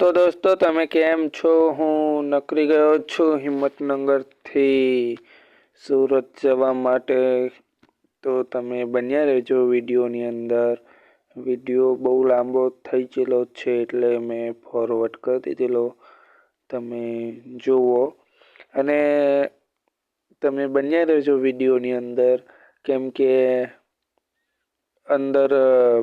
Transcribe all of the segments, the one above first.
તો દોસ્તો, તમે કેમ છો? હું નકરી ગયો છું હિંમતનગરથી સુરત જવા માટે. તો તમે બન્યા રહેજો વિડીયોની અંદર. વીડિયો બહુ લાંબો થઈ ગયેલો છે એટલે મેં ફોરવર્ડ કરી દીધેલો. તમે જુઓ. અને તમે બન્યા રહેજો વિડીયોની અંદર. કેમ કે અંદર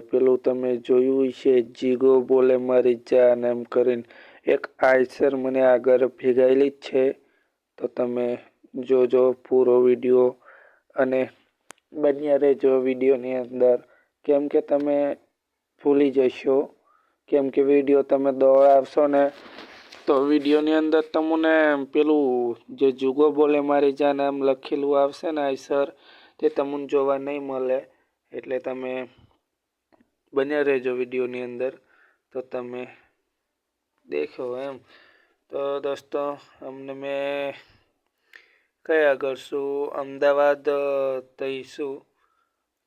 પેલું તમે જોયું છે જીગો બોલે મારી જાન એમ કરીને. એક આઈસર મને આગળ ભેગાયેલી જ છે. તો તમે જોજો પૂરો વીડિયો. અને બન્યા રહેજો વિડીયોની અંદર. કેમ કે તમે ભૂલી જશો. કેમ કે વીડિયો તમે દોડાવશો ને, તો વિડીયોની અંદર તમને પેલું જે જુગો બોલે મારી જાન એમ લખેલું આવશે ને આઈસર, તે તમને જોવા નહીં મળે. એટલે તમે બન્યા રહેજો વિડીયોની અંદર. તો તમે દેખો એમ. તો દોસ્તો, અમને મેં કયા કરશું? અમદાવાદ થઈશું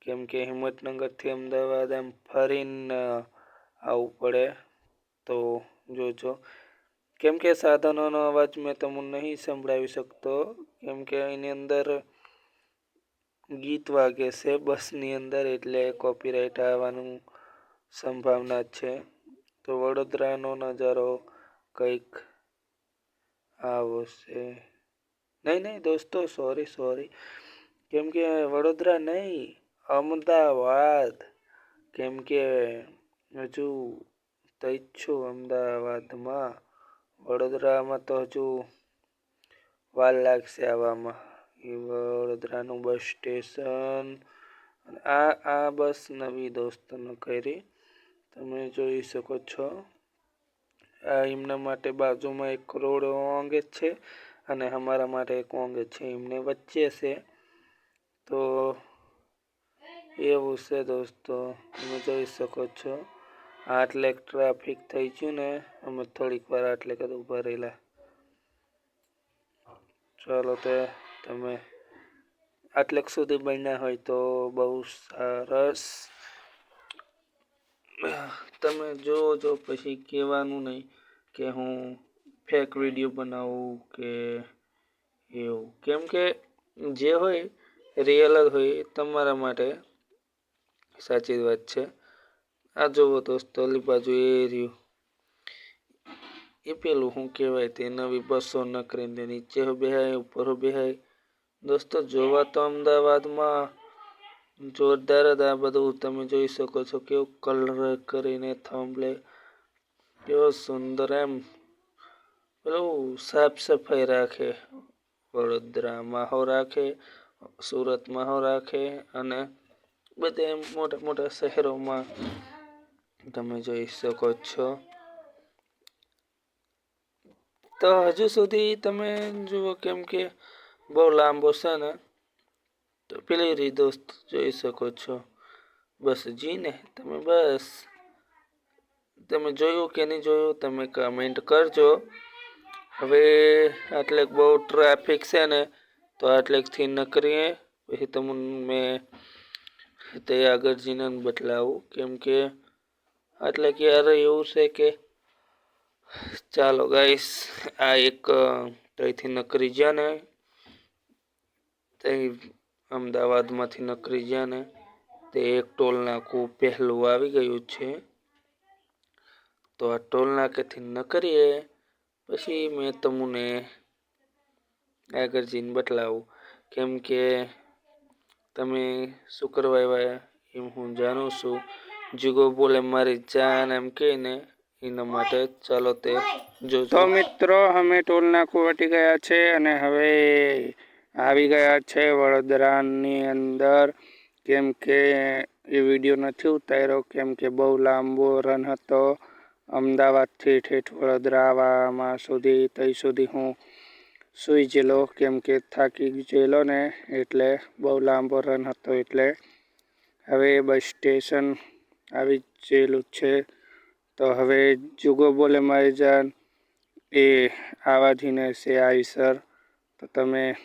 કેમ કે હિંમતનગરથી અમદાવાદ એમ ફરીને આવવું પડે. તો જોજો. કેમ કે સાધનોનો અવાજ મેં તમને નહીં સંભળાવી શકતો. કેમ કે એની અંદર ગીત વાગે છે બસની અંદર એટલે કોપીરાઇટ આવવાનું સંભાવના છે. તો વડોદરાનો નજારો કંઈક આવો છે. નહીં નહીં, દોસ્તો સોરી સોરી કેમ કે વડોદરા નહીં, અમદાવાદ. કેમ કે હજુ તઈ છું અમદાવાદમાં. વડોદરામાં તો હજુ વાર લાગશે આવવામાં વડોદરાનું બસ સ્ટેશન. આ આ બસ નવી દોસ્તોને કરી. તમે જોઈ શકો છો. આ એમના માટે બાજુમાં એક રોડ ઓંગ છે અને અમારા માટે એક ઓંગ છે. એમને વચ્ચે છે. તો એવું છે દોસ્તો. તમે જોઈ શકો છો. આટલે ટ્રાફિક થઈ ગયું ને, અમે થોડીક વાર આટલે કદ ઊભા રહેલા. ચાલો તે તમે આટલેક સુધી બન્યા હોય તો બહુ સરસ. તમે જુઓ જો પછી કહેવાનું નહીં કે હું ફેક વીડિયો બનાવું કે એવું. કેમ કે જે હોય રિયલ જ હોય તમારા માટે સાચી વાત છે. આ જુઓ દોસ્તો, ઓલી બાજુ એ રહ્યું. એ પેલું શું કહેવાય તે નવી બસો નકરીને નીચે બેહાય ઉપર બેહાય. દોસ્તો, જોવા તો અમદાવાદમાં જોરદાર જ આ બધું. તમે જોઈ શકો છો કેવું કલર કરીને થાંભલે કેવો સુંદર એમ. પેલું સાફ સફાઈ રાખે. વડોદરામાં હો રાખે, સુરતમાં હો રાખે અને બધે મોટા મોટા શહેરોમાં તમે જોઈ શકો છો. તો હજુ સુધી તમે જુઓ કેમ કે બહુ લાંબો છે ને, તો પેલી રી દોસ્ત જોઈ શકો છો. બસ જીને તમે બસ, તમે જોયું કે નહીં જોયું તમે કમેન્ટ કરજો. હવે આટલે બહુ ટ્રાફિક છે ને, તો આટલેકથી નકરીએ. પછી તમને તે આગળ જઈને બદલાવું. કેમ કે આટલે ક્યારે એવું છે કે, ચાલો ગાઈસ આ એક તઈથી નકરી જ્યાં ને તે અમદાવાદમાંથી નકરી ગયા ને તે એક ટોલ નાકું પહેલું આવી ગયું છે. તો આ ટોલ નાકેથી નકરીએ પછી મેં તમને આગળ જઈને બતલાવું કેમ કે તમે શું કરવા આવ્યા એમ હું જાણું છું. જીગો બોલે મારી જાન એમ કહીને એના માટે ચાલો તે જો તો મિત્રો અમે ટોલ નાકું વટી ગયા છે અને હવે આવી ગયા છે વડોદરાની અંદર. કેમ કે એ વીડિયો નથી ઉતાર્યો, કેમ કે બહુ લાંબો રન હતો. અમદાવાદથી ઠેઠ વડોદરા આવવામાં સુધી ત્યાં સુધી હું સૂઈ ગયેલો. કેમ કે થાકી ગયેલો ને, એટલે બહુ લાંબો રન હતો. એટલે હવે બસ સ્ટેશન આવી ગયેલું છે. તો હવે જુગો બોલે મારી જાન, એ આવાધીને છે આઈસર તો તમે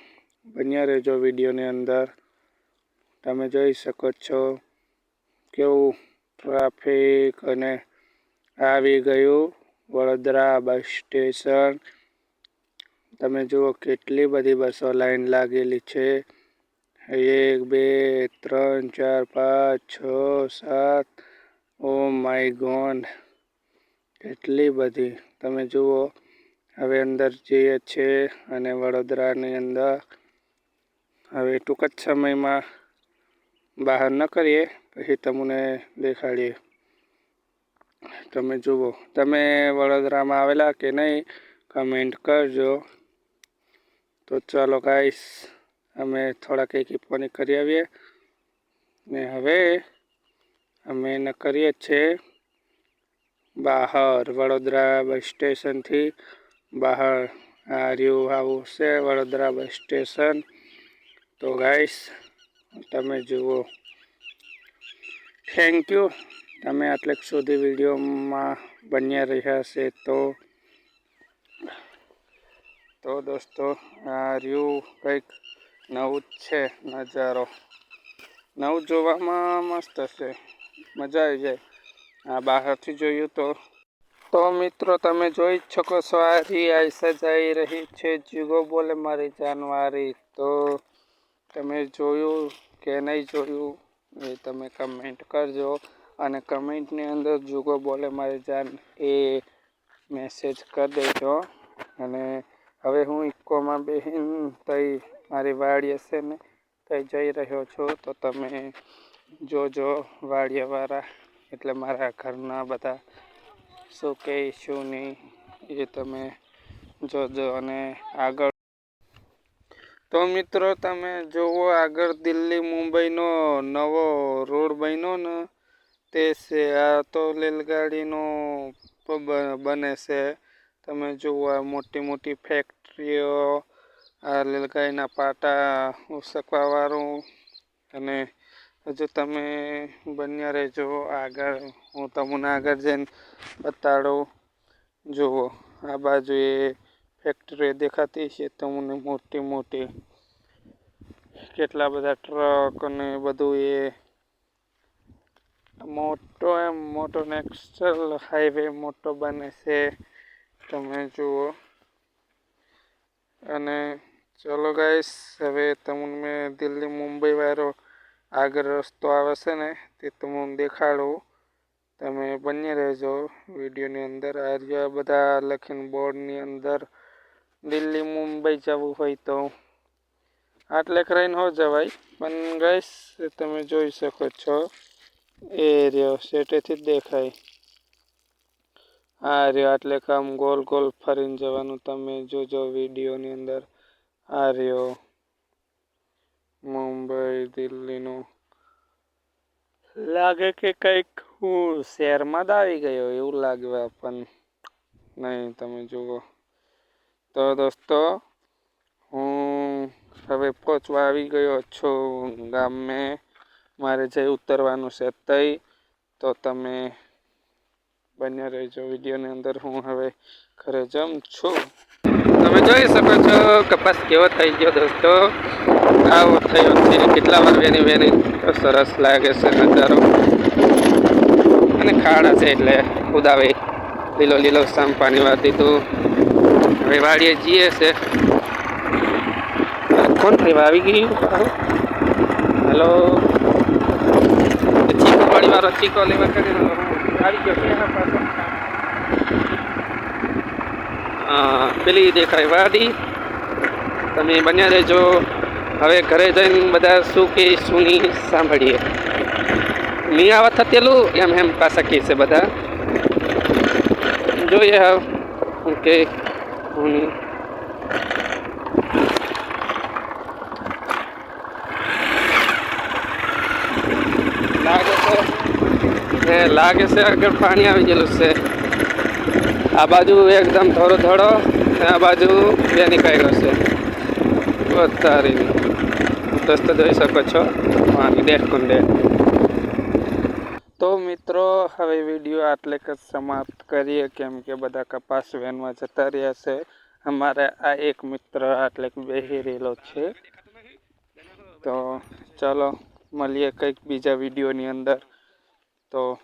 બન્યા રહેજો વિડીયોની અંદર. તમે જોઈ શકો છો કેવું ટ્રાફિક અને આવી ગયું વડોદરા બસ સ્ટેશન. તમે જુઓ કેટલી બધી બસો લાઈન લાગેલી છે. એક, બે, ત્રણ, ચાર, પાંચ, છ, સાત. ઓ માય ગોડ કેટલી બધી. તમે જુઓ, હવે અંદર જઈએ છે અને વડોદરાની અંદર હવે ટૂંક જ સમયમાં બહાર ન કરીએ, પછી તમને દેખાડીએ. તમે જુઓ, તમે વડોદરામાં આવેલા કે નહીં, કમેન્ટ કરજો. તો ચાલો ગાઈસ અમે થોડા કંઈક ફોની કરી આવીએ. ને હવે અમે ન કરીએ છીએ બહાર, વડોદરા બસ સ્ટેશનથી બહાર. આ રહ્યું આવું છે, વડોદરા બસ સ્ટેશન તો ગાઈસ, તમે જુઓ. થેન્ક યુ તમે આટલેક સુધી વિડીયોમાં બન્યા રહ્યા છે તો તો દોસ્તો, આ રહ્યું કંઈક નવું જ છે નજારો. નવું જોવામાં મસ્ત છે. મજા આવી જાય. આ બહારથી જોયું તો. તો મિત્રો, તમે જોઈ જ શકો છો, આ રી આઈસા જઈ રહી છે. જીગો બોલે મારી જાનવારી. તો તમે જોયું કે નહીં જોયું એ તમે કમેન્ટ કરજો. અને કમેન્ટની અંદર જુગો બોલે મારે જાન એ મેસેજ કરી દેજો. અને હવે હું ઇકોમાં બેહીન તઈ મારી વાડી હશે ને, તઈ જઈ રહ્યો છું. તો તમે જોજો વાડિયાવાળા, એટલે મારા ઘરના બધા શું કહે શું નહીં એ તમે જોજો. અને આગળ તો મિત્રો તમે જુઓ આગળ દિલ્હી મુંબઈનો નવો રોડ બન્યો ને, તે છે, આ તો રેલગાડીનો બને છે. તમે જુઓ આ મોટી મોટી ફેક્ટરીઓ આ રેલગાડીના પાટા, ઉસકવાવાળું. અને હજુ તમે બન્યા રહેજો આગળ. હું તમને આગળ જઈને બતાડું. જુઓ આ બાજુ એ ફેક્ટરી દેખાતી છે તમને મોટી મોટી કેટલા બધા ટ્રક અને બધું એ મોટો એમ, મોટો નેશનલ હાઈવે મોટો બને છે. તમે જુઓ. અને ચલો ગાઈસ હવે તમને દિલ્હી મુંબઈ વાળો આગળ રસ્તો આવે છે ને, તે તમને દેખાડું. તમે બની રહેજો વિડીયોની અંદર. આ બધા લખીને બોર્ડની અંદર. દિલ્હી, મુંબઈ જવું હોય તો. આટલે કરીને હો જવાય. પણ ગાઈસ, તમે જોઈ શકો છો, એ રહ્યો સેટેથી જ દેખાય. આ રહ્યો એટલે કે આમ ગોલ ગોલ ફરીને જવાનું. તમે જોજો વિડીયોની અંદર. આ રહ્યો. મુંબઈ, દિલ્હીનું. લાગે કે કંઈક હું શહેરમાં જ આવી ગયો, એવું લાગે પણ નહીં, તમે જુઓ. તો દોસ્તો, હું હવે પહોંચવા આવી ગયો છું ગામે. મારે જે ઉતરવાનું છે તઈ, તો તમે બન્યા રહેજો વિડીયોની અંદર. હું હવે ઘરે જમ છું. તમે જોઈ શકો છો, કપાસ કેવો થઈ ગયો દોસ્તો. આવો થયો છે. કેટલા વાર વેની વેની સરસ લાગે છે નજારો. અને ખાડા છે એટલે ઉદાવે લીલો લીલો સામ પાણી વાર દીધું. હવે વાડીએ જઈએ છે. થઈ આવી ગયું? હેલો. ચીકો વાળી વાળો ચીકો લેવા કરીને આવી ગયો હા, પેલી દેખાય વાડી. તમે બન્યા રહેજો. હવે ઘરે જઈને બધા શું કે શું નહીં સાંભળીએ. નહીં આવત થતેલું? એમ એમ પાછા કહે છે બધા. જોઈએ હવે શું કે હું, લાગે છે આગળ પાણી આવી ગયેલું છે. આ બાજુ એકદમ થોડો થોડો આ બાજુ બે નીકળ્યો છે. વધારી દોસ્તો જોઈ શકો છો. પાણી દેખ કુંડે. મિત્રો, હવે વીડિયો આટલે જ સમાપ્ત કરીએ. કેમ કે બધા કપાસ વેનમાં જતા રહ્યા છે. અમારે આ એક મિત્ર આટલે બેહી રહેલો છે. તો ચાલો, મળીએ કંઈક બીજા વિડીયોની અંદર. તો